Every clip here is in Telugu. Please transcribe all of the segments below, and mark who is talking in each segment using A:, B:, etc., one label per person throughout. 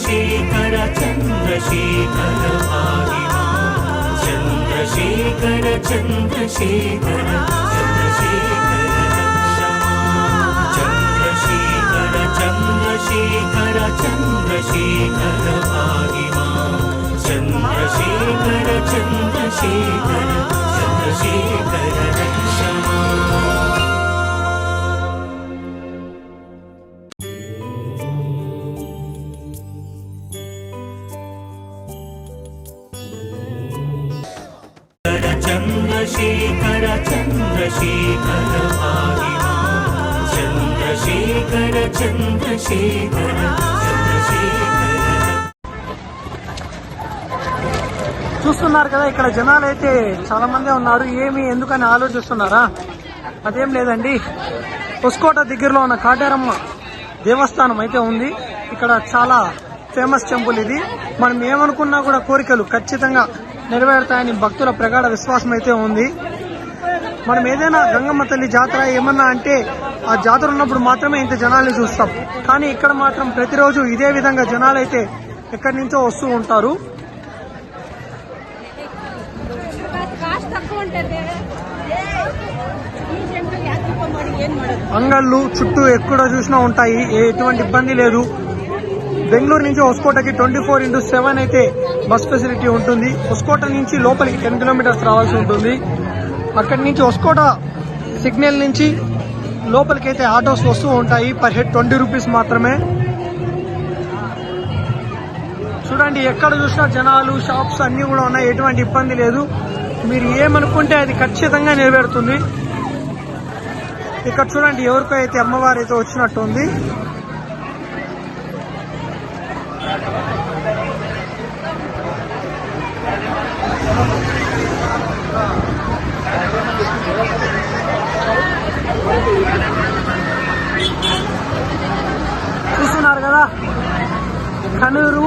A: చంద్రశేఖర చంద్రశేఖర పాహి మాం. చంద్రశేఖర చంద్రశేఖర చంద్రశేఖర రక్ష మాం. చంద్రశేఖర చంద్రశేఖర చంద్రశేఖర చంద్రశేఖర చంద్రశేఖర
B: చూస్తున్నారు కదా ఇక్కడ జనాలు అయితే చాలా మందే ఉన్నారు. ఏమి ఎందుకని ఆలోచిస్తున్నారా? అదేం లేదండి. పొస్కోట దగ్గరలో ఉన్న కాటేరమ్మ దేవస్థానం అయితే ఉంది. ఇక్కడ చాలా ఫేమస్ టెంపుల్ ఇది. మనం ఏమనుకున్నా కూడా కోరికలు ఖచ్చితంగా నెరవేరుతాయని భక్తుల ప్రగాఢ విశ్వాసం అయితే ఉంది. మనం ఏదైనా గంగమ్మ తల్లి జాతర ఏమన్నా అంటే ఆ జాతర ఉన్నప్పుడు మాత్రమే ఇంత జనాల్ని చూస్తాం. కానీ ఇక్కడ మాత్రం ప్రతిరోజు ఇదే విధంగా జనాలు అయితే ఎక్కడి నుంచో వస్తూ ఉంటారు. అంగళ్ళు చుట్టూ ఎక్కడ చూసినా ఉంటాయి. ఎటువంటి ఇబ్బంది లేదు. బెంగళూరు నుంచి హొస్కోటకి ట్వంటీ ఫోర్ ఇంటూ సెవెన్ అయితే బస్ ఫెసిలిటీ ఉంటుంది. హొస్కోట నుంచి లోపలికి టెన్ కిలోమీటర్స్ రావాల్సి ఉంటుంది. అక్కడి నుంచి హొస్కోట సిగ్నల్ నుంచి లోపలికి అయితే ఆటోస్ వస్తూ ఉంటాయి. పర్ హెడ్ ట్వంటీ రూపీస్ మాత్రమే. చూడండి ఎక్కడ చూసినా జనాలు షాప్స్ అన్నీ కూడా ఉన్నాయి. ఎటువంటి ఇబ్బంది లేదు. మీరు ఏమనుకుంటే అది ఖచ్చితంగా నెరవేరుతుంది. ఇక్కడ చూడండి ఎవరికో అయితే అమ్మవారు అయితే వచ్చినట్టు ఉంది చూస్తున్నారు కదా కనూరు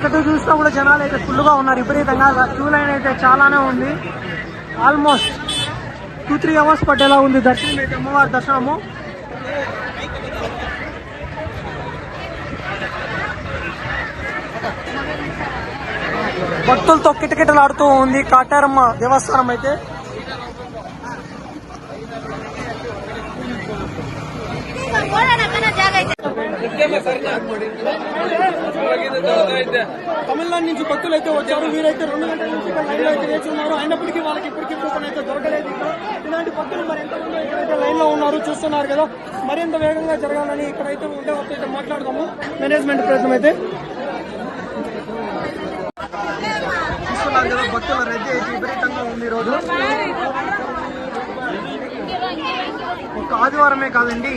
B: ఎక్కడ చూసినా కూడా జనాలు అయితే ఫుల్గా ఉన్నారు. విపరీతంగా క్యూ లైన్ అయితే చాలానే ఉంది. ఆల్మోస్ట్ టూ త్రీ అవర్స్ పట్టేలా ఉంది దర్శనం అయితే అమ్మవారి దర్శనము. భక్తులతో కిటకిటలాడుతూ ఉంది కాటారమ్మ దేవస్థానం అయితే. తమిళనాడు నుంచి భక్తులు అయితే వచ్చారు వీరైతే రెండు గంటల నుంచి ఇక్కడ లైన్లో అయితే వేచి ఉన్నారు అయినప్పటికీ వాళ్ళకి ఇప్పటికీ కూపన్ అయితే దొరకలేదు ఇక్కడ. ఇలాంటి భక్తులు మరి ఎంతమంది ఇక్కడైతే లైన్లో ఉన్నారు చూస్తున్నారు కదా మరింత వేగంగా జరగాలని ఇక్కడైతే ఉండే వాళ్ళతో అయితే మాట్లాడదాము. మేనేజ్మెంట్ ప్రయత్నం అయితే. చూస్తున్నారు కదా భక్తుల రద్దీ అయితే విపరీతంగా ఉంది ఈ రోజు. ఒక ఆదివారమే కాదండి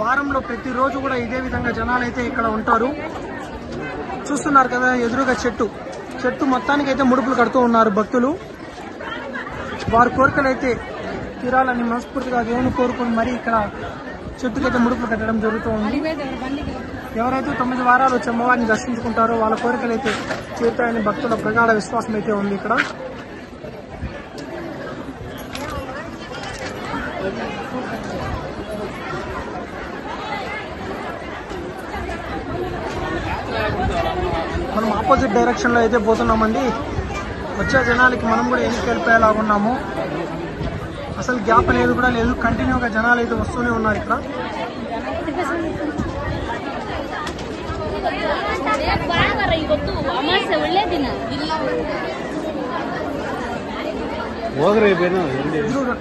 B: వారంలో ప్రతిరోజు కూడా ఇదే విధంగా జనాలు అయితే ఇక్కడ ఉంటారు. చూస్తున్నారు కదా ఎదురుగా చెట్టు. చెట్టు మొత్తానికి అయితే ముడుపులు కడుతూ ఉన్నారు భక్తులు. వారి కోరికలు అయితే తీరాలని మనస్ఫూర్తిగా దేవుని కోరుకుని మరి ఇక్కడ చెట్టుకైతే ముడుపులు కట్టడం జరుగుతూ ఉంది. ఎవరైతే తొమ్మిది వారాలు చెమ్మవారిని దర్శించుకుంటారో వాళ్ళ కోరికలు అయితే తీరుతాయని భక్తుల ప్రగాఢ విశ్వాసం అయితే ఉంది ఇక్కడ. మనం ఆపోజిట్ డైరెక్షన్లో అయితే పోతున్నామండి. వచ్చే జనాలకి మనం కూడా ఎందుకు వెళ్ళిపోయేలాగా ఉన్నాము. అసలు గ్యాప్ అనేది కూడా లేదు. కంటిన్యూగా జనాలు అయితే వస్తూనే ఉన్నారు ఇక్కడ.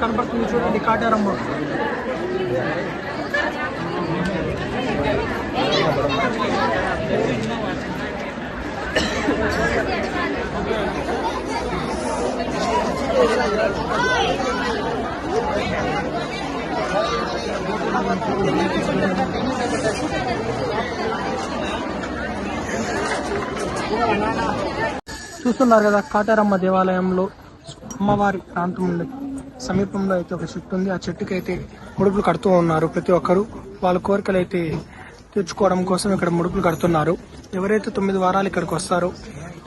B: కనపడుతుంది చూడండి కాటారమ్మ Thank you. చూస్తున్నారు కదా కాటారమ్మ దేవాలయంలో అమ్మవారి ప్రాంతం ఉంది. సమీపంలో అయితే ఒక చెట్టు ఉంది. ఆ చెట్టుకి అయితే ముడుపులు కడుతూ ఉన్నారు ప్రతి ఒక్కరు. వాళ్ళ కోరికలు అయితే తీర్చుకోవడం కోసం ఇక్కడ ముడుపులు కడుతున్నారు. ఎవరైతే తొమ్మిది వారాలు ఇక్కడికి వస్తారో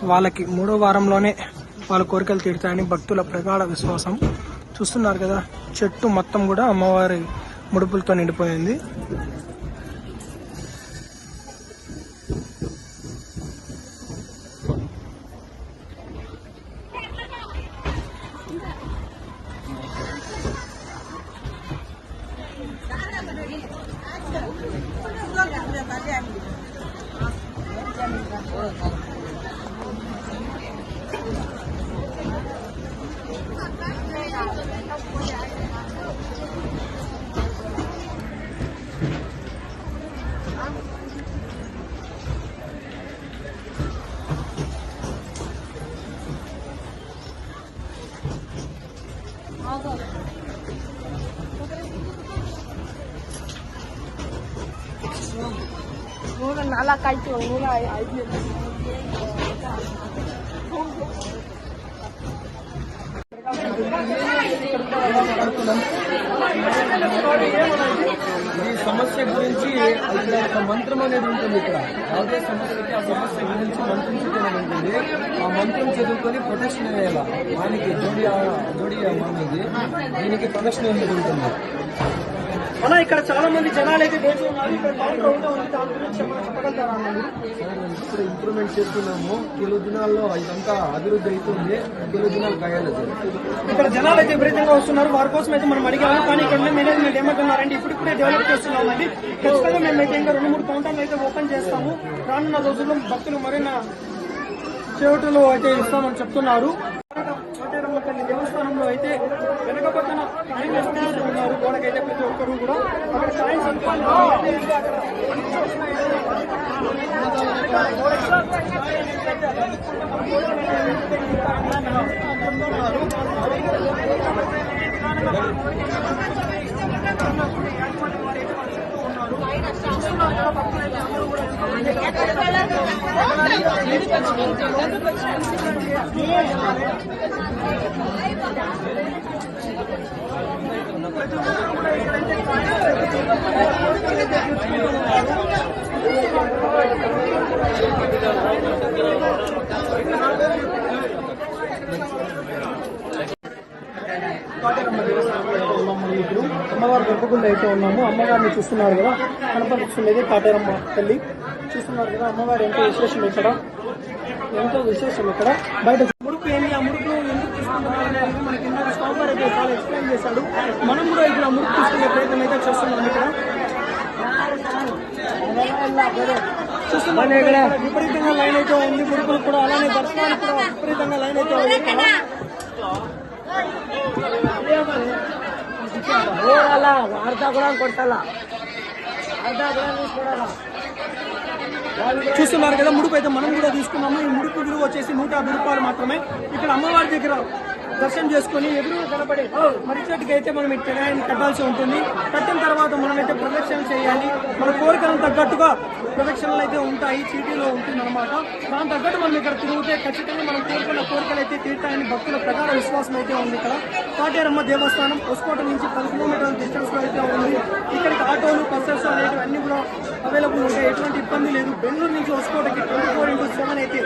B: వాళ్ళకి మూడో వారంలోనే వాళ్ళ కోరికలు తీరుతాయని భక్తుల ప్రగాఢ విశ్వాసం చూస్తున్నారు కదా చెట్టు మొత్తం కూడా అమ్మవారి ముడుపులతో నిండిపోయింది
C: Thank you. la calle కాల్చి వంగుగా అయిపోయింది
D: ఈ సమస్య గురించి ఒక మంత్రం అనేది ఉంటుంది ఇక్కడ. అదే సమస్యకి ఆ సమస్య గురించి మంత్రం చదువుకుని ఉంటుంది. ఆ మంత్రం చదువుకొని ప్రొటెక్షన్ అయ్యేలా. దానికి జోడి జోడి మానేది. దీనికి ప్రొటెక్షన్ ఎందుకు ఉంటుంది.
B: అలా ఇక్కడ చాలా మంది జనాలు అయితే వేచి ఉన్నారు.
D: ఇంప్రూవ్మెంట్ చేస్తున్నాము. తెలుగు దినాల్లో ఇదంతా అభివృద్ధి అవుతుంది. తెలుగు దినాలు గాయాలి
B: ఇక్కడ జనాలు అయితే విపరీతంగా వస్తున్నారు. వారి కోసం అయితే మనం అడిగాము. కానీ ఇక్కడ మేనేజ్మెంట్ ఏమంటున్నారంటే ఇప్పుడు కూడా డెవలప్ చేస్తున్నాం అండి. ఖచ్చితంగా మేమైతే ఇంకా రెండు మూడు కౌంటర్లు అయితే ఓపెన్ చేస్తాము. రానున్న రోజుల్లో భక్తులు మరిన్న చేవటలో అయితే ఇస్తామని చెప్తున్నారు. దేవస్థానంలో అయితే వెనకపోతున్న గోడకైతే ప్రతి ఒక్కరు కూడా అక్కడ సాయం అనుకోవాలి కాటేరమ్మ దేవస్థానంలో అయితే ఉన్నాము ఇప్పుడు అయితే ఉన్నాము. అమ్మవారిని చూస్తున్నారు కదా. కనపడుతున్నది కాటేరమ్మ తల్లి. చూస్తున్నారు కదా అమ్మవారి ఎంతో విశేషం ఇక్కడ. ఎంతో విశేషం ఇక్కడ. బయట ముడుపు ఏంటి ఆ ముడుపులో ఎందుకు తీసుకుంటున్నారు మనకి ఇందాక స్టాంబర్ అయితే చాలా ఎక్స్ప్లెయిన్ చేశాడు. మనం కూడా ఇప్పుడు ఆ ముడుపు తీసుకునే ప్రయత్నం అయితే చేస్తున్నాం ఇక్కడ. చూస్తున్నాం. ఇక్కడ. విపరీతంగా లైన్ అయితే ఉంది. ముడుపులు కూడా అలానే దర్శనాలు కూడా విపరీతంగా లైన్ అయితే ఉంది వార్త కూడా కొట్టాలా వార్త కూడా తీసుకురాలా చూస్తున్నారు కదా ముడుపు అయితే మనం కూడా తీసుకున్నాము. ఈ ముడుపు విలువ వచ్చేసి నూట యాభై రూపాయలు మాత్రమే. ఇక్కడ అమ్మవారి దగ్గర దర్శనం చేసుకుని ఎదురు కనపడే మరిచేటికి అయితే మనం ఈ కట్టాల్సి ఉంటుంది. కట్టిన తర్వాత మనమైతే ప్రదక్షిణ చేయాలి. మన కోరికలను తగ్గట్టుగా ప్రదక్షిణలు అయితే ఉంటాయి. చీటీలో ఉంటుంది అనమాట దాని తగ్గట్టు మనం ఇక్కడ తిరిగితే ఖచ్చితంగా మనం కోరుకున్న కోరికలు అయితే తీరుతాయని భక్తుల ప్రకార విశ్వాసం అయితే ఉంది ఇక్కడ. కాటేరమ్మ దేవస్థానం హొసుకోట నుంచి పది కిలోమీటర్ల డిస్టెన్స్లో అయితే ఉంది. ఇక్కడికి ఆటోలు బస్సెస్ అనేవి అన్ని కూడా అవైలబుల్ ఉంటాయి. ఎటువంటి ఇబ్బంది లేదు. బెంగళూరు నుంచి హొసుకోటకి ట్వంటీ ఫోర్ ఇంటూ సెవెన్ అయితే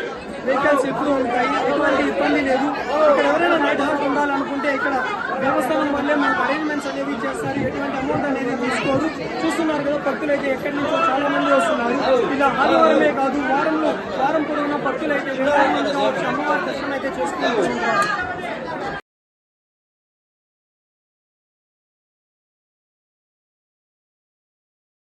B: వెహికల్స్ ఎప్పుడు ఉంటాయి. ఎటువంటి ఇబ్బంది లేదు. ఇక్కడ ఎవరైనా నైట్ హాల్ట్ ఉండాలనుకుంటే ఇక్కడ దేవస్థానం వల్లే మనకు అరేంజ్మెంట్స్ అనేది చేస్తారు. ఎటువంటి అమౌంట్ అనేది తీసుకోరు. చూస్తున్నారు కదా భక్తులు అయితే ఎక్కడి నుంచో చాలా మంది వస్తున్నారు. ఇలా ఆదివారమే కాదు వారంలో వారం పొడవునా భక్తులు అయితే కావచ్చు అమ్మవారి దర్శనం అయితే చేసుకుంటూ ఉంటారు.